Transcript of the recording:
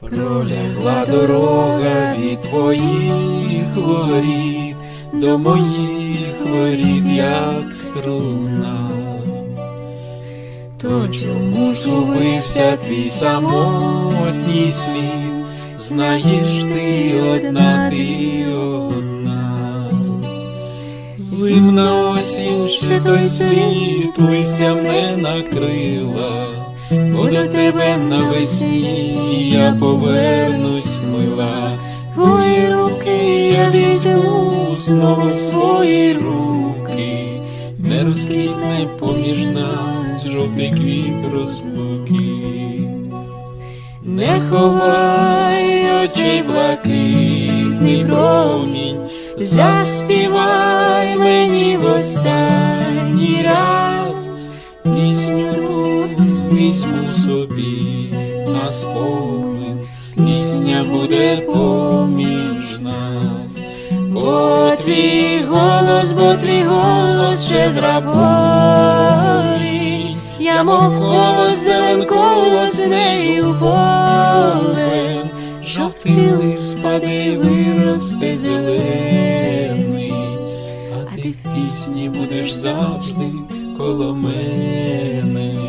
Пролягла дорога від твоїх воріт до моїх воріт, як струна. То чому згубився твій самотній слід? Знаєш ти одна, ти одна. Зимна осінь ще той світ листям не накрила, до тебе навесні я повернусь мила. Твої руки я візьму знову свої руки, не розквітне поміж нас жовтий квіт розлуки. Не ховай очей блакитний промінь, заспівай мені в останній раз пісню візьму собі на спомин, пісня буде поміж нас, бо твій голос, бо твій голос щедра порі, я мов колос зелен колос з нею повен, жовтий лист спаде, виросте зелений, а ти в пісні будеш завжди коло мене.